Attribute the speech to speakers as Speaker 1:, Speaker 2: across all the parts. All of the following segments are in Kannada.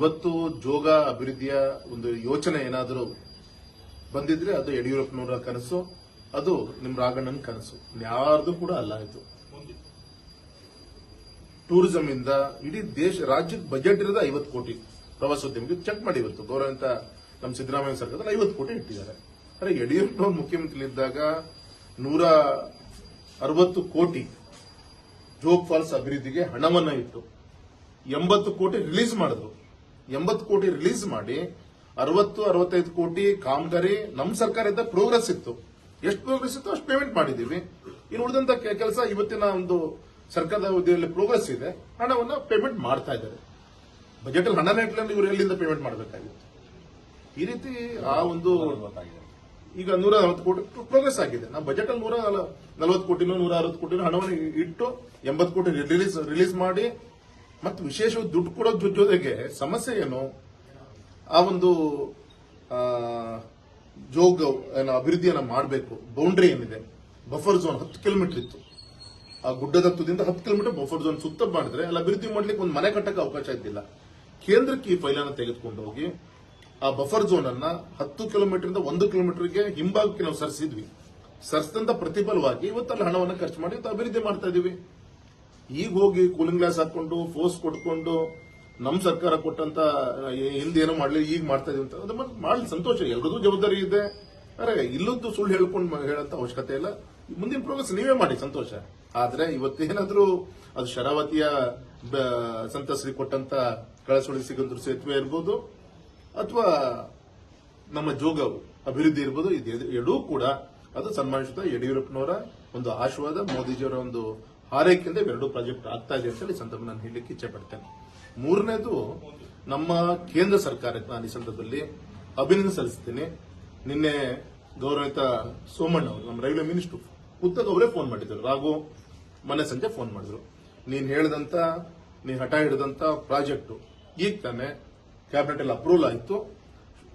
Speaker 1: ಇವತ್ತು ಜೋಗ ಅಭಿವೃದ್ಧಿಯ ಒಂದು ಯೋಚನೆ ಏನಾದರೂ ಬಂದಿದ್ರೆ ಅದು ಯಡಿಯೂರಪ್ಪನವರ ಕನಸು, ಅದು ನಿಮ್ ರಾಘಣ್ಣನ ಕನಸು. ಯಾರ್ದು ಕೂಡ ಅಲ್ಲ ಇದು. ಟೂರಿಸಂ ಇಂದ ಇಡೀ ದೇಶ, ರಾಜ್ಯದ ಬಜೆಟ್ ಇರೋದು ಐವತ್ತು ಕೋಟಿ. ಪ್ರವಾಸೋದ್ಯಮಕ್ಕೆ ಚೆಕ್ ಮಾಡಿ ಇವತ್ತು. ಗೌರವಂತ ನಮ್ಮ ಸಿದ್ದರಾಮಯ್ಯ ಸರ್ಕಾರದಲ್ಲಿ ಐವತ್ತು ಕೋಟಿ ಇಟ್ಟಿದ್ದಾರೆ. ಅರೆ, ಯಡಿಯೂರಪ್ಪನವ್ರು ಮುಖ್ಯಮಂತ್ರಿಲಿದ್ದಾಗ ನೂರ ಅರವತ್ತು ಕೋಟಿ ಜೋಗ್ ಫಾಲ್ಸ್ ಅಭಿವೃದ್ಧಿಗೆ ಹಣವನ್ನ ಇಟ್ಟು ಎಂಬತ್ತು ಕೋಟಿ ರಿಲೀಸ್ ಮಾಡಿದ್ರು. ಎಂಬತ್ತು ಕೋಟಿ ರಿಲೀಸ್ ಮಾಡಿ, ಅರವತ್ತು, ಅರವತ್ತೈದು ಕೋಟಿ ಕಾಮಗಾರಿ ನಮ್ಮ ಸರ್ಕಾರದ ಪ್ರೋಗ್ರೆಸ್ ಇತ್ತು. ಎಷ್ಟು ಪ್ರೋಗ್ರೆಸ್ ಇತ್ತು ಅಷ್ಟು ಪೇಮೆಂಟ್ ಮಾಡಿದೀವಿ. ಇನ್ನು ಉಳಿದಂತ ಕೆಲಸ ಇವತ್ತಿನ ಒಂದು ಸರ್ಕಾರದ ಅವಧಿಯಲ್ಲಿ ಪ್ರೋಗ್ರೆಸ್ ಇದೆ. ಹಣವನ್ನು ಪೇಮೆಂಟ್ ಮಾಡ್ತಾ ಇದ್ದಾರೆ. ಬಜೆಟ್ ಅಲ್ಲಿ ಹಣನೇ ಇವರು ಎಲ್ಲಿಂದ ಪೇಮೆಂಟ್ ಮಾಡಬೇಕಾಗಿತ್ತು? ಈ ರೀತಿ ಆ ಒಂದು ಈಗ ನೂರ ನಲವತ್ತು ಕೋಟಿ ಪ್ರೋಗ್ರೆಸ್ ಆಗಿದೆ. ನಾವು ಬಜೆಟ್ ಅಲ್ಲಿ ನೂರ ನಲವತ್ತು ಕೋಟಿನೂ ನೂರ ಅರವತ್ತು ಕೋಟಿನೂ ಹಣವನ್ನು ಇಟ್ಟು ಎಂಬತ್ತು ಕೋಟಿ ರಿಲೀಸ್ ರಿಲೀಸ್ ಮಾಡಿ ಮತ್ತು ವಿಶೇಷವಾಗಿ ದುಡ್ಡು ಕೊಡೋದ್ರ ಜೊತೆಗೆ ಸಮಸ್ಯೆ ಏನು ಆ ಒಂದು ಜೋಗ, ಏನು ಅಭಿವೃದ್ಧಿಯನ್ನು ಮಾಡಬೇಕು. ಬೌಂಡ್ರಿ ಏನಿದೆ? ಬಫರ್ ಝೋನ್ ಹತ್ತು ಕಿಲೋಮೀಟರ್ ಇತ್ತು. ಆ ಗುಡ್ಡದ ತುದಿಯಿಂದ ಹತ್ತು ಕಿಲೋಮೀಟರ್ ಬಫರ್ ಝೋನ್ ಸುತ್ತ ಮಾಡಿದ್ರೆ ಅಲ್ಲಿ ಅಭಿವೃದ್ಧಿ ಮಾಡ್ಲಿಕ್ಕೆ ಒಂದು ಮನೆ ಕಟ್ಟಕ್ಕೆ ಅವಕಾಶ ಇದ್ದಿಲ್ಲ. ಕೇಂದ್ರಕ್ಕೆ ಈ ಫೈಲನ್ನು ತೆಗೆದುಕೊಂಡು ಹೋಗಿ, ಆ ಬಫರ್ ಝೋನ್ ಅನ್ನ ಹತ್ತು ಕಿಲೋಮೀಟರ್ ಒಂದು ಕಿಲೋಮೀಟರ್ಗೆ ಹಿಂಭಾಗಕ್ಕೆ ನಾವು ಸರಿಸಿದ್ವಿ. ಸರಿಸಿದಂತ ಪ್ರತಿಫಲವಾಗಿ ಇವತ್ತಲ್ಲಿ ಹಣವನ್ನು ಖರ್ಚು ಮಾಡಿ ಅಭಿವೃದ್ಧಿ ಮಾಡ್ತಾ ಇದೀವಿ. ಈಗ ಹೋಗಿ ಕೂಲಿಂಗ್ ಗ್ಲಾಸ್ ಹಾಕೊಂಡು ಫೋರ್ಸ್ ಕೊಟ್ಕೊಂಡು ನಮ್ಮ ಸರ್ಕಾರ ಕೊಟ್ಟಂತ ಹಿಂದೇನೋ ಮಾಡಲಿ, ಈಗ ಮಾಡ್ತಾ ಇದೀವಿ ಅಂತ. ಅದು ಮಾಡ್ಲಿ, ಸಂತೋಷ. ಎಲ್ರದ್ದು ಜವಾಬ್ದಾರಿ ಇದೆ. ಅರೆ, ಇಲ್ಲದ್ದು ಸುಳ್ಳು ಹೇಳ್ಕೊಂಡು ಹೇಳಂತ ಅವಶ್ಯಕತೆ ಇಲ್ಲ. ಮುಂದಿನ ಪ್ರೋಗ್ರೆಸ್ ನೀವೇ ಮಾಡಿ, ಸಂತೋಷ. ಆದ್ರೆ ಇವತ್ತೇನಾದ್ರೂ ಅದು ಶರಾವತಿಯ ಸಂತಸರಿ ಕೊಟ್ಟಂತ ಕಳಸುಳಿ ಸಿಗಂದ್ರು ಸೇತುವೆ ಇರ್ಬೋದು, ಅಥವಾ ನಮ್ಮ ಜೋಗ ಅಭಿವೃದ್ಧಿ ಇರ್ಬೋದು, ಇದು ಎರಡೂ ಕೂಡ ಅದು ಸನ್ಮಾನಿಸಿದ ಯಡಿಯೂರಪ್ಪನವರ ಒಂದು ಆಶೀರ್ವಾದ, ಮೋದಿಜಿಯವರ ಒಂದು ಹಾರೈಕೆಯಿಂದ ಎರಡು ಪ್ರಾಜೆಕ್ಟ್ ಆಗ್ತಾ ಇದೆ ಅಂತ ಈ ಸಂದರ್ಭ ನಾನು ಹೇಳಲಿಕ್ಕೆ ಇಚ್ಛೆ ಪಡ್ತೇನೆ. ಮೂರನೇದು, ನಮ್ಮ ಕೇಂದ್ರ ಸರ್ಕಾರಕ್ಕೆ ನಾನು ಈ ಸಂದರ್ಭದಲ್ಲಿ ಅಭಿನಂದನೆ ಸಲ್ಲಿಸ್ತೀನಿ. ನಿನ್ನೆ ಗೌರವಿತ ಸೋಮಣ್ಣ ಅವರು, ನಮ್ಮ ರೈಲ್ವೆ ಮಿನಿಸ್ಟರ್ ಪುಸ್ತಕ ಅವರೇ ಫೋನ್ ಮಾಡಿದ್ರು. ರಾಘು, ಮೊನ್ನೆ ಸಂಜೆ ಫೋನ್ ಮಾಡಿದ್ರು. ನೀನು ಹೇಳಿದಂತ, ನೀನು ಹಠ ಹಿಡಿದಂತ ಪ್ರಾಜೆಕ್ಟ್ ಈಗ ತಾನೆ ಕ್ಯಾಬಿನೆಟ್ ಅಲ್ಲಿ ಅಪ್ರೂವಲ್ ಆಯಿತು.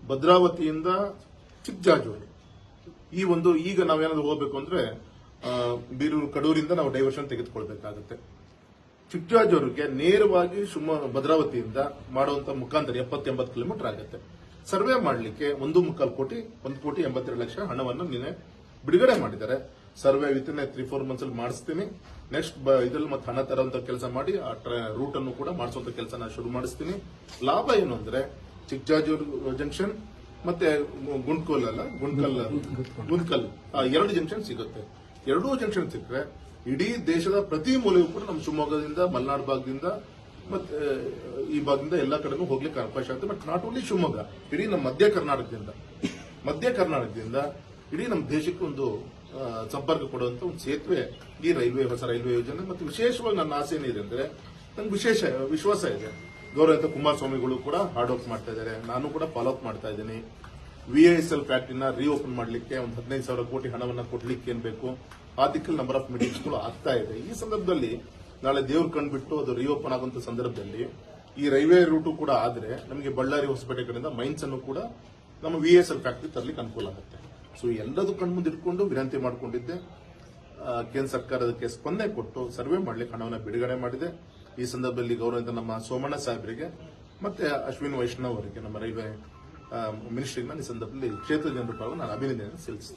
Speaker 1: ಭದ್ರಾವತಿಯಿಂದ ಚಿಕ್ಕಜಾಜೂರು ಈ ಒಂದು ಈಗ ನಾವೇನಾದ್ರು ಹೋಗಬೇಕು ಅಂದ್ರೆ ಬೀರೂರು ಕಡೂರಿಂದ ನಾವು ಡೈವರ್ಷನ್ ತೆಗೆದುಕೊಳ್ಬೇಕಾಗುತ್ತೆ. ಚಿಕ್ಕಜಾಜೂರಿಗೆ ನೇರವಾಗಿ ಶಿವಮೊಗ್ಗ ಭದ್ರಾವತಿಯಿಂದ ಮಾಡುವಂತ ಮುಖಾಂತರ ಎಪ್ಪತ್ತೆಂಬತ್ತು ಕಿಲೋಮೀಟರ್ ಆಗುತ್ತೆ. ಸರ್ವೆ ಮಾಡಲಿಕ್ಕೆ ಒಂದು ಮುಕ್ಕಾಲು ಕೋಟಿ, ಒಂದು ಕೋಟಿ ಎಂಬತ್ತೆರಡು ಲಕ್ಷ ಹಣವನ್ನು ನಿನ್ನೆ ಬಿಡುಗಡೆ ಮಾಡಿದ್ದಾರೆ. Survey within three four months ಅಲ್ಲಿ ಮಾಡಿಸ್ತೀನಿ. ನೆಕ್ಸ್ಟ್ ಇದ್ರಲ್ಲಿ ಮತ್ತೆ ಹಣ ತರುವಂತ ಕೆಲಸ ಮಾಡಿ, ಆ ರೂಟ್ ಅನ್ನು ಕೂಡ ಮಾಡಿಸುವಂತ ಕೆಲಸ ನಾನು ಶುರು ಮಾಡಿಸ್ತೀನಿ. ಲಾಭ ಏನು ಅಂದ್ರೆ ಚಿಕ್ಕಜಾಜೂರ್ ಜಂಕ್ಷನ್ ಮತ್ತೆ ಗುಂಡ್ಕೋಲ್ ಅಲ್ಲ, ಗುಂಡ್ಕಲ್ ಗುಂಡ್ಕಲ್ ಎರಡು ಜಂಕ್ಷನ್ ಸಿಗುತ್ತೆ. ಎರಡೂ ಜಂಕ್ಷನ್ ಸಿಕ್ಕರೆ ಇಡೀ ದೇಶದ ಪ್ರತಿ ಮೂಲೆಗೂ ಕೂಡ ನಮ್ಮ ಶಿವಮೊಗ್ಗದಿಂದ, ಮಲೆನಾಡು ಭಾಗದಿಂದ, ಮತ್ತೆ, ಈ ಭಾಗದಿಂದ ಎಲ್ಲ ಕಡೆನೂ ಹೋಗ್ಲಿಕ್ಕೆ ಅವಕಾಶ ಆಗುತ್ತೆ. ಬಟ್ ನಾಟ್ ಓನ್ಲಿ ಶಿವಮೊಗ್ಗ, ಇಡೀ ನಮ್ಮ ಮಧ್ಯ ಕರ್ನಾಟಕದಿಂದ ಮಧ್ಯ ಕರ್ನಾಟಕದಿಂದ ಇಡೀ ನಮ್ಮ ದೇಶಕ್ಕೆ ಒಂದು ಸಂಪರ್ಕ ಕೊಡುವಂತ ಒಂದು ಸೇತುವೆ ಈ ರೈಲ್ವೆ, ಹೊಸ ರೈಲ್ವೆ ಯೋಜನೆ ಮತ್ತು ವಿಶೇಷವಾಗಿ ನನ್ನ ಆಸೆ ಏನಿದೆ ಅಂದ್ರೆ ನಂಗೆ ವಿಶೇಷ, ವಿಶ್ವಾಸ ಇದೆ. ಗೌರವ ಕುಮಾರಸ್ವಾಮಿಗಳು ಕೂಡ ಹಾರ್ಡ್ ವರ್ಕ್ ಮಾಡ್ತಾ ಇದ್ದಾರೆ. ನಾನು ಕೂಡ ಫಾಲೋಅಪ್ ಮಾಡ್ತಾ ಇದ್ದೀನಿ. ವಿಐಎಸ್ಎಲ್ ಫ್ಯಾಕ್ಟ್ರಿನ ರೀಓಪನ್ ಮಾಡಲಿಕ್ಕೆ ಒಂದು ಹದಿನೈದು ಸಾವಿರ ಕೋಟಿ ಹಣವನ್ನು ಕೊಡ್ಲಿಕ್ಕೆ ಏನ್ ಬೇಕು? ಆ ದಿಕ್ಕಲ್ಲಿ ನಂಬರ್ ಆಫ್ ಮೀಟಿಂಗ್ಸ್ಗಳು ಆಗ್ತಾ ಇದೆ. ಈ ಸಂದರ್ಭದಲ್ಲಿ ನಾಳೆ ದೇವ್ರ ಕಂಡುಬಿಟ್ಟು ಅದು ರೀಓಪನ್ ಆಗುವಂತ ಸಂದರ್ಭದಲ್ಲಿ ಈ ರೈಲ್ವೆ ರೂಟು ಕೂಡ ಆದ್ರೆ ನಮಗೆ ಬಳ್ಳಾರಿ ಹೊಸಪೇಟೆ ಕಡೆಯಿಂದ ಮೈನ್ಸ್ ಅನ್ನು ಕೂಡ ನಮ್ಮ ವಿಎಸ್ಎಲ್ ಫ್ಯಾಕ್ಟರಿ ತರಲಿಕ್ಕೆ ಅನುಕೂಲ ಆಗುತ್ತೆ. ಸೊ ಎಲ್ಲದೂ ಕಣ್ಮುಂದೆ ಇಟ್ಕೊಂಡು ವಿನಂತಿ ಮಾಡಿಕೊಂಡಿದ್ದೆ. ಕೇಂದ್ರ ಸರ್ಕಾರ ಅದಕ್ಕೆ ಸ್ಪಂದನೆ ಕೊಟ್ಟು ಸರ್ವೆ ಮಾಡ್ಲಿಕ್ಕೆ ಹಣವನ್ನು ಬಿಡುಗಡೆ ಮಾಡಿದೆ. ಈ ಸಂದರ್ಭದಲ್ಲಿ ಗೌರವಿತ ನಮ್ಮ ಸೋಮಣ್ಣ ಸಾಹೇಬರಿಗೆ ಮತ್ತೆ ಅಶ್ವಿನ್ ವೈಷ್ಣವ್ ಅವರಿಗೆ ನಮ್ಮ ರೈಲ್ವೆ ಮಿನಿಸ್ಟ್ರಿಗೆ ನಾನು ಈ ಸಂದರ್ಭದಲ್ಲಿ ಕ್ಷೇತ್ರ ಜನರ ಪರವಾಗಿ ನಾನು ಅಭಿನಂದನೆ ಸಲ್ಲಿಸ್ತೇನೆ